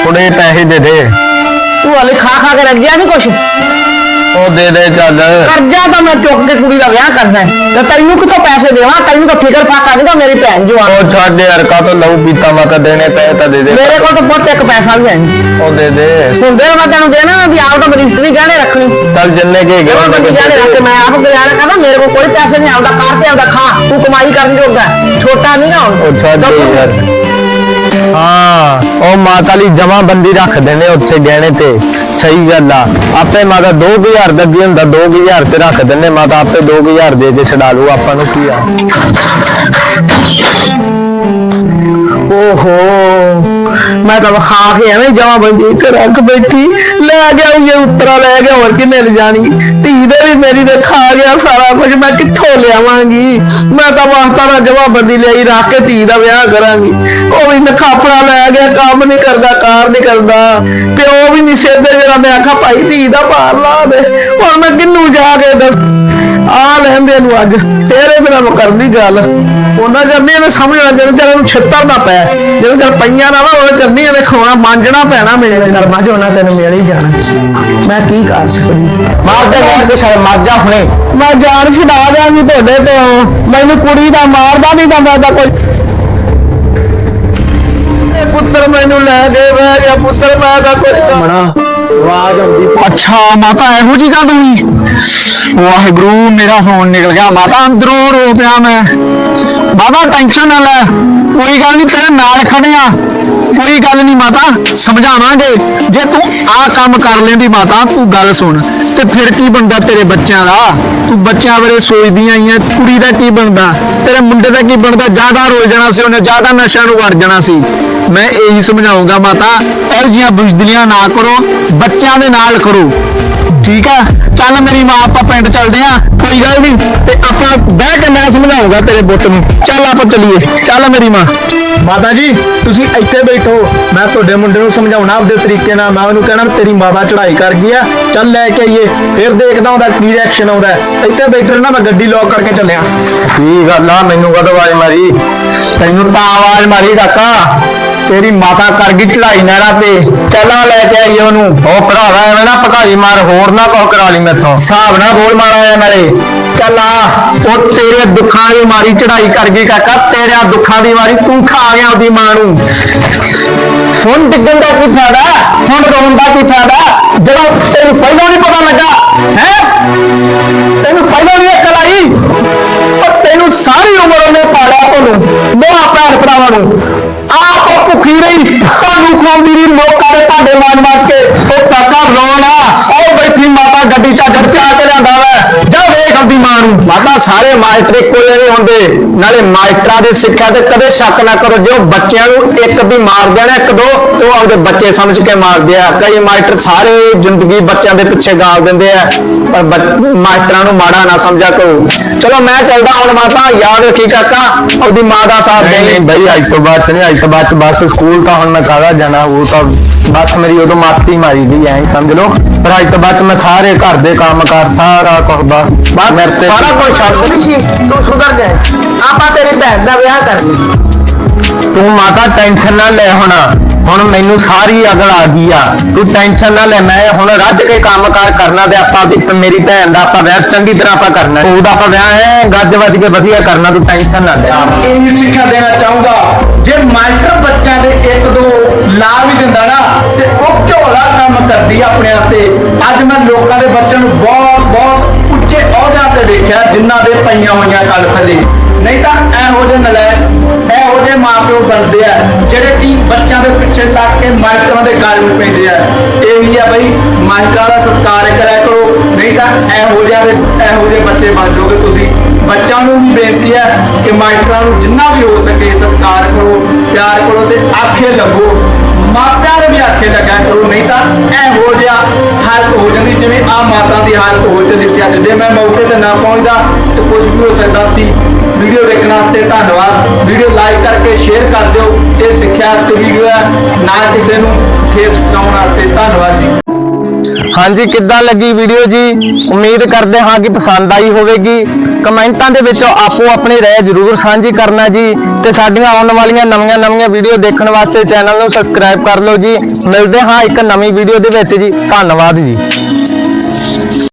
B: ਥੋੜੇ ਪੈਸੇ ਦੇ ਦੇ।
A: ਤੂੰ ਹਲੇ ਖਾ ਖਾ ਕੇ ਰੱਜਿਆ ਨਹੀਂ ਕੁਛ?
B: ਉਹ ਦੇ ਦੇ ਚੱਲ।
A: ਕਰਜ਼ਾ ਤਾਂ ਮੈਂ ਚੁੱਕ ਕੇ ਕੁੜੀ ਦਾ ਵਿਆਹ ਕਰਨਾ ਹੈ। ਤੇ ਤੈਨੂੰ ਕਿੱਥੋਂ ਪੈਸੇ ਦੇਵਾਂ? ਤੈਨੂੰ ਤਾਂ ਫਿਕਰ ਫਾਕਾ ਨਹੀਂਗਾ ਮੇਰੀ ਭੈਣ ਜਵਾਨ।
B: ਉਹ ਛੱਡ ਯਾਰ ਕਾ ਤੋਂ ਲਹੂ ਪੀਤਾ ਮਾਤਾ ਦੇਣੇ ਪਏ ਤਾਂ ਦੇ ਦੇ।
A: ਮੇਰੇ ਕੋਲ ਤਾਂ ਪੁੱਤ ਇੱਕ ਪੈਸਾ ਵੀ ਹੈ ਨਹੀਂ।
B: ਉਹ ਦੇ ਦੇ।
A: ਹੁੰਦੇ ਮੈਂ ਤੈਨੂੰ ਦੇਣਾ ਮੈਂ ਵੀ ਆਪ ਤਾਂ ਰਜਿਸਟਰੀ ਗਹਿਣੇ ਰੱਖਣੀ।
B: ਚੱਲ ਜਿੰਨੇ ਕੇ
A: ਜਦੋਂ ਬੰਦੀ ਗਹਿਣੇ ਰੱਖ ਕੇ ਮੈਂ ਆਪ ਗੁਜ਼ਾਰਾ ਕਰਦਾ ਮੇਰੇ ਕੋਲ ਕੋਈ ਪੈਸੇ ਨਹੀਂ ਆਉਂਦਾ ਕਰ ਤੇ ਆਉਂਦਾ ਖਾ ਤੂੰ ਕਮਾਈ ਕਰਨ ਜੋਗਾ। ਛੋਟਾ ਨਹੀਂ ਨਾ
B: ਉਹ ਛੱਡ
A: ਤਾਂ
B: ਯਾਰ। ਹਾਂ। ਉਹ ਮਾਤਾ ਲਈ ਜਮਾ ਬੰਦੀ ਰੱਖ ਦੇਣੇ ਉੱਥੇ ਗਹਿਣੇ ਤੇ। ਸਹੀ ਗੱਲ ਆ। ਆਪੇ ਮਾਤਾ 2000 ਦਾ ਵੀ ਹੁੰਦਾ 2000 ਤੇ ਰੱਖ ਦਿੰਦੇ। ਮਾਤਾ ਆਪੇ 2000 ਦੇ ਕੇ ਛਡਾ ਲੂ ਆਪਾਂ ਨੂੰ ਕੀ ਆ?
A: ਮੈਂ ਤਾਂ ਖਾ ਕੇ ਐਵੇਂ ਜਮਾ ਬੰਦੀ ਤੇ ਰੱਖ ਬੈਠੀ। ਲੈ ਗਿਆ ਉਹ ਉੱਤਰਾ, ਲੈ ਗਿਆ, ਹੋਰ ਕਿੰਨੇ ਲੈ ਜਾਣੀ? ਧੀ ਦੇ ਵੀ ਮੇਰੀ ਦੇ ਖਾ ਗਿਆ ਸਾਰਾ ਕੁਝ ਮੈਂ ਕਿੱਥੋਂ ਲਿਆਵਾਂਗੀ? ਮੈਂ ਤਾਂ ਵਾਸਤਾ ਦਾ ਜਮਾ ਬੰਦੀ ਲਈ ਰੱਖ ਕੇ ਧੀ ਦਾ ਵਿਆਹ ਕਰਾਂਗੀ। ਉਹ ਵੀ ਨਖਾਪੜਾ ਲੈ ਗਿਆ, ਕੰਮ ਨਹੀਂ ਕਰਦਾ, ਕਾਰ ਨਹੀਂ ਕਰਦਾ। ਪਿਓ ਵੀ ਨਹੀਂ ਸਿੱਧੇ ਜਿਹੜਾ ਮੈਂ ਆਖਾ, ਭਾਈ ਧੀ ਦਾ ਪਾਰ ਲਾ ਦੇ। ਹੁਣ ਮੈਂ ਕਿੰਨੂੰ ਜਾ ਕੇ ਦੱਸ ਆ ਲੈਂਦੇ ਨੂੰ ਅੱਜ ਤੇਰੇ ਬਿਨਾਂ ਮੈਂ ਕਰਦੀ ਗੱਲ। ਉਹਨਾਂ ਕਰਨੀ ਇਹਨੇ ਸਮਝਣਾ ਜਦੋਂ ਤੇਰੇ ਨੂੰ ਛਿੱਤਰ ਨਾ ਪੈ। ਜਦੋਂ ਤੇਰੇ ਪਈਆਂ ਨਾ ਵਾ ਉਹ ਕਰਨੀ ਇਹਨੇ ਖਵਾਉਣਾ ਮਾਂਜਣਾ ਪੈਣਾ ਮੇਰੇ ਨਰਮਾ ਜੋ ਉਹਨਾਂ ਤੈਨੂੰ ਮਿਲ ਹੀ ਜਾਣਾ। ਮੈਂ ਕੀ ਕਰ ਸਕਦੀ?
B: ਮਾਰ ਦੇ ਮਾਰ ਕੇ ਸ਼ਾਇਦ ਮਰ ਜਾ ਹੁਣੇ।
A: ਮੈਂ ਜਾਨ ਛਡਾ ਦਿਆਂਗੀ ਤੁਹਾਡੇ ਤੋਂ। ਮੈਨੂੰ ਕੁੜੀ ਦਾ ਮਾਰਦਾ ਨਹੀਂ ਦੰਦਾ ਦਾ ਕੋਈ। ਪੁੱਤਰ ਮੈਨੂੰ ਲੈ ਕੇ ਬਹਿ ਗਿਆ ਪੁੱਤਰ ਮੈਂ ਦਾ ਕੋਈ
B: ਮਣਾ ਆਵਾਜ਼ ਆਉਂਦੀ।
A: ਅੱਛਾ ਮਾਤਾ ਇਹੋ ਜੀ ਗੱਲ ਹੋਈ? ਵਾਹਿਗੁਰੂ, ਮੇਰਾ ਫੋਨ ਨਿਕਲ ਗਿਆ। ਮਾਤਾ, ਅੰਦਰੋਂ ਰੋ ਪਿਆ ਮੈਂ। ਬਾਬਾ ਟੈਨਸ਼ਨ ਨਾ ਲੈ। ਕੋਈ ਗੱਲ ਨਹੀਂ ਤੇਰੇ ਨਾਲ ਖੜਿਆ ਕੋਈ ਗੱਲ ਨਹੀਂ ਮਾਤਾ, ਸਮਝਾਵਾਂਗੇ। ਜੇ ਤੂੰ ਆਹ ਕੰਮ ਕਰ ਲੈਂਦੀ, ਮਾਤਾ, ਤੂੰ ਗੱਲ ਸੁਣ। ਤੇ ਫਿਰ ਕੀ ਬਣਦਾ ਤੇਰੇ ਬੱਚਿਆਂ ਦਾ? ਤੂੰ ਬੱਚਿਆਂ ਬਾਰੇ ਸੋਚਦੀ ਆਈਆਂ ਕੁੜੀ ਦਾ ਕੀ ਬਣਦਾ? ਤੇਰੇ ਮੁੰਡੇ ਦਾ ਕੀ ਬਣਦਾ? ਜ਼ਿਆਦਾ ਰੋਲ ਜਾਣਾ ਸੀ ਉਹਨੇ, ਜ਼ਿਆਦਾ ਨਸ਼ਿਆਂ ਨੂੰ ਵੜ ਜਾਣਾ ਸੀ। ਮੈਂ ਇਹੀ ਸਮਝਾਉਂਗਾ, ਮਾਤਾ, ਇਹੋ ਜਿਹੀਆਂ ਬੁਜ਼ਦਲੀਆਂ ਨਾ ਕਰੋ, ਬੱਚਿਆਂ ਦੇ ਨਾਲ ਕਰੋ। ਠੀਕ ਆ? ਚੱਲ ਮੇਰੀ ਮਾਂ ਆਪਾਂ ਪਿੰਡ ਚੱਲਦੇ ਆ। ਕੋਈ ਗੱਲ ਨਹੀਂ ਤੇ ਆਪਾਂ ਬਹਿ ਕੇ ਮੈਂ ਸਮਝਾਉਂਗਾ ਤੇਰੇ ਪੁੱਤ ਨੂੰ। ਚੱਲ ਆਪਾਂ ਚੱਲੀਏ। ਚੱਲ ਮੇਰੀ ਮਾਂ।
B: ਮਾਤਾ ਜੀ ਤੁਸੀਂ ਇੱਥੇ ਬੈਠੋ। ਮੈਂ ਤੁਹਾਡੇ ਮੁੰਡੇ ਨੂੰ ਸਮਝਾਉਣਾ ਆਪਦੇ ਤਰੀਕੇ ਨਾਲ। ਮੈਂ ਉਹਨੂੰ ਕਹਿਣਾ ਤੇਰੀ ਮਾਤਾ ਚੜ੍ਹਾਈ ਕਰ ਗਈ ਆ। ਚੱਲ ਲੈ ਕੇ ਆਈਏ। ਫਿਰ ਦੇਖਦਾ ਉਹਦਾ ਕੀ ਰਿਐਕਸ਼ਨ ਆਉਂਦਾ। ਹੈ। ਇੱਥੇ ਬੈਠੇ ਰਹਿਣਾ ਮੈਂ ਗੱਡੀ ਲੌਕ ਕਰਕੇ ਚੱਲਿਆ। ਕੀ ਗੱਲ ਆ? ਮੈਨੂੰ ਕਦੋਂ ਆਵਾਜ਼ ਮਾਰੀ? ਤੈਨੂੰ ਤਾਂ ਆਵਾਜ਼ ਮਾਰੀ ਕਾਕਾ। ਤੇਰੀ ਮਾਤਾ ਕਰ ਗਈ ਚੜਾਈ ਨਹਿਰਾ ਤੇ। ਚੱਲਾਂ ਲੈ ਕੇ ਆਈ ਉਹਨੂੰ। ਉਹ ਭਰਾਵਾ ਐਵੇਂ ਨਾ ਭਕਾਈ ਮਾਰ ਹੋਰ ਨਾ ਕੁਛ ਕਰਾ ਲਈ ਮੈਥੋਂ। ਹਿਸਾਬ ਨਾਲ ਬੋਲ ਮਾਰਾ ਆ ਨਾਲੇ। ਚੱਲ ਆ ਉਹ ਤੇਰੇ ਦੁੱਖਾਂ ਦੀ ਮਾਰੀ ਚੜਾਈ ਕਰ ਗਈ ਕਾਕਾ ਤੇਰੇ ਦੁੱਖਾਂ ਦੀ ਮਾਰੀ ਤੂੰ ਖਾ ਗਿਆ ਉਹਦੀ ਮਾਂ ਨੂੰ। ਹੁਣ ਡਿੱਗਣ ਦਾ ਕੀ ਫਾਇਦਾ? ਹੁਣ ਰੋਣ ਦਾ ਕੀ ਫਾਇਦਾ? ਜਦੋਂ ਤੈਨੂੰ ਪਹਿਲਾਂ ਨਹੀਂ ਪਤਾ ਲੱਗਾ ਹੈ? ਤੈਨੂੰ ਪਹਿਲਾਂ ਨਹੀਂ ਅਕਲ ਆਈ ਤੈਨੂੰ ਸਾਰੀ ਉਮਰ ਉਹਨੇ ਪਾਲਿਆ ਤੁਹਾਨੂੰ ਮੋਹ ਭੈਣ ਭਰਾਵਾਂ ਨੂੰ। ਉਹ ਭੁੱਖੀ ਰਹੀ ਤੁਹਾਨੂੰ ਖਵਾਉਂਦੀ ਰਹੀ ਲੋਕਾਂ ਦੇ ਭਾਂਡੇ ਮਾਰ ਮਾਰ ਕੇ। ਉਹ ਕਾਕਾ ਰੋਣਾ। ਉਹ ਬੈਠੀ ਮਾਤਾ ਗੱਡੀ ਚਾ ਗੱਚਾ ਕੇ ਲਿਆਂਦਾ ਵਾ। ਜਾ ਵੇਖ ਆਪਦੀ ਮਾਂ ਨੂੰ। ਮਾਤਾ ਸਾਰੇ ਮਾਸਟਰ ਇੱਕੋ ਜਿਹੇ ਨਹੀਂ ਹੁੰਦੇ। ਨਾਲੇ ਮਾਸਟਰਾਂ ਦੀ ਸਿੱਖਿਆ ਤੇ ਕਦੇ ਸ਼ੱਕ ਨਾ ਕਰੋ ਜੋ ਬੱਚਿਆਂ ਨੂੰ ਇੱਕ ਵੀ ਮਾਰ ਦੇਣਾ ਇੱਕ ਦੋ ਤੇ ਉਹ ਆਪਦੇ ਬੱਚੇ ਸਮਝ ਕੇ ਮਾਰਦੇ ਆ। ਕਈ ਮਾਸਟਰ ਸਾਰੇ ਜ਼ਿੰਦਗੀ ਬੱਚਿਆਂ ਦੇ ਪਿੱਛੇ ਗਾਲ ਦਿੰਦੇ ਆ ਪਰ ਮਾਸਟਰਾਂ ਨੂੰ ਮਾੜਾ ਨਾ ਸਮਝਿਆ ਕਰੋ। ਚਲੋ ਮੈਂ ਚੱਲਦਾ ਹੁਣ ਮਾਤਾ ਯਾਦ ਰੱਖੀ ਕਾਕਾ ਆਪਦੀ ਮਾਂ ਦਾ ਸਾਥ ਦੇ ਨਹੀਂ ਬਈ ਅੱਜ ਤੋਂ ਬਾਅਦ ਚ ਨਹੀਂ ਅੱਜ ਤੋਂ ਬਾਅਦ ਬਸ ਸਕੂਲ ਤਾਂ ਹੁਣ ਮੈਂ ਕਾਹਦਾ ਜਾਣਾ ਉਹ ਤਾਂ ਬਸ ਮੇਰੀ ਉਦੋਂ ਮਸਤੀ ਮਾਰੀ ਦੀ ਐਂ ਸਮਝ ਲਓ। ਪਰ ਅੱਜ ਤੋਂ ਬਾਅਦ ਚ ਮੈਂ ਸਾਰੇ ਘਰ ਦੇ ਕੰਮ ਕਰ ਸਾਰਾ ਕੁਝ ਬਸ ਮੇਰੇ ਤੇ
A: ਸਾਰਾ ਕੁਝ ਛੱਡ ਨਹੀਂ ਸੀ ਤੂੰ ਸੁਧਰ ਜਾਏ ਆਪਾਂ ਤੇਰੀ ਭੈਣ ਦਾ ਵਿਆਹ ਕਰ ਲਈ।
B: ਤੂੰ ਮਾਤਾ ਟੈਨਸ਼ਨ ਨਾ ਲੈ ਹੁਣ। ਹੁਣ ਮੈਨੂੰ ਸਾਰੀ ਅਗਲ ਆ ਗਈ ਆ। ਤੂੰ ਟੈਨਸ਼ਨ ਨਾ ਲੈ ਮੈਂ ਹੁਣ ਰੱਜ ਕੇ ਕੰਮ ਕਾਰ ਕਰਨਾ ਤੇ ਆਪਾਂ ਦੀ ਮੇਰੀ ਭੈਣ ਦਾ ਆਪਾਂ ਵਿਆਹ ਚੰਗੀ ਤਰ੍ਹਾਂ ਆਪਾਂ ਕਰਨਾ। ਉਹਦਾ ਆਪਾਂ ਵਿਆਹ ਹੈ ਗੱਜ ਵੱਜ ਕੇ ਵਧੀਆ ਕਰਨਾ ਤੂੰ ਟੈਨਸ਼ਨ ਨਾ ਲੈ।
E: ਇਹ ਸਿੱਖਿਆ ਦੇਣਾ ਚਾਹੂੰਗਾ। ਜੇ ਮਾਈਕਰ ਬੱਚਿਆਂ ਦੇ ਇੱਕ ਦੋ ਲਾ ਵੀ ਦਿੰਦਾ ਨਾ ਤੇ ਉਹ ਝੋਲਾ ਕੰਮ ਆਪਣੇ ਆਪ ਤੇ। ਅੱਜ ਮੈਂ ਲੋਕਾਂ ਦੇ ਬੱਚਿਆਂ ਨੂੰ ਬਹੁਤ ਬਹੁਤ ਉੱਚੇ ਅਹੁਦਿਆਂ ਤੇ ਦੇਖਿਆ, ਜਿਨ੍ਹਾਂ ਦੇ ਪਈਆਂ ਹੋਈਆਂ ਕੱਲ ਥੱਲੇ। ਨਹੀਂ ਤਾਂ ਇਹੋ ਜਿਹੇ ਨਲਾਇਕ, ਇਹੋ ਜਿਹੇ ਮਾਪਿਓ ਬਣਦੇ ਆ, ਜਿਹੜੇ ਕਿ ਬੱਚਿਆਂ ਦੇ ਪਿੱਛੇ ਲੱਗ ਕੇ ਮਾਈਕਰਾਂ ਦੇ ਗਲ ਪੈਂਦੇ ਆ। ਇਹ ਵੀ ਆ ਬਈ, ਮਾਈਕਰਾਂ ਦਾ ਸਤਿਕਾਰ ਕਰਿਆ ਕਰੋ। ਨਹੀਂ ਤਾਂ ਇਹੋ ਜਿਹਾ ਇਹੋ ਜਿਹੇ ਬੱਚੇ ਬਣ ਜਾਓਗੇ ਤੁਸੀਂ। ਬੱਚਿਆਂ ਨੂੰ ਵੀ ਬੇਨਤੀ ਹੈ ਕਿ ਮਾਸਟਰਾਂ ਨੂੰ ਜਿੰਨਾ ਵੀ ਹੋ ਸਕੇ ਸਤਿਕਾਰ ਕਰੋ, ਪਿਆਰ ਕਰੋ ਤੇ ਆਖੇ ਲੱਗੋ। ਮਾਪਿਆਂ ਨੂੰ ਵੀ ਆਖੇ ਲੱਗਿਆ ਕਰੋ, ਨਹੀਂ ਤਾਂ ਐਂ ਹੋ ਗਿਆ ਹਾਲਤ ਹੋ ਜਾਂਦੀ, ਜਿਵੇਂ ਆ ਮਾਤਾ ਦੀ ਹਾਲਤ ਹੋ ਜਾਂਦੀ ਸੀ ਅੱਜ। ਜੇ ਮੈਂ ਮੌਕੇ ਤੇ ਨਾ ਪਹੁੰਚਦਾ, ਤੇ ਕੁਝ ਵੀ ਹੋ ਸਕਦਾ ਸੀ। ਵੀਡੀਓ ਦੇਖਣ ਵਾਸਤੇ ਧੰਨਵਾਦ। ਵੀਡੀਓ ਲਾਈਕ ਕਰਕੇ ਸ਼ੇਅਰ ਕਰ ਦਿਓ। ਇਹ ਸਿੱਖਿਆ ਤੇ ਵੀਡੀਓ ਹੈ, ਨਾ ਕਿਸੇ ਨੂੰ ਫੇਸ ਪਹੁੰਚਾਉਣ ਵਾਸਤੇ। ਧੰਨਵਾਦ ਜੀ।
B: ਹਾਂਜੀ, ਕਿੱਦਾਂ ਲੱਗੀ ਵੀਡੀਓ ਜੀ? ਉਮੀਦ ਕਰਦੇ ਹਾਂ ਕਿ ਪਸੰਦ ਆਈ ਹੋਵੇਗੀ। ਕਮੈਂਟਾਂ ਦੇ ਵਿੱਚ ਆਪੋ ਆਪਣੀ ਰਾਏ ਜ਼ਰੂਰ ਸਾਂਝੀ ਕਰਨਾ ਜੀ। ਤੇ ਸਾਡੀਆਂ ਆਉਣ ਵਾਲੀਆਂ ਨਵੀਆਂ ਨਵੀਆਂ ਵੀਡੀਓ ਦੇਖਣ ਵਾਸਤੇ ਚੈਨਲ ਨੂੰ ਸਬਸਕ੍ਰਾਈਬ ਕਰ ਲਓ ਜੀ। ਮਿਲਦੇ ਹਾਂ ਇੱਕ ਨਵੀਂ ਵੀਡੀਓ ਦੇ ਵਿੱਚ ਜੀ। ਧੰਨਵਾਦ ਜੀ।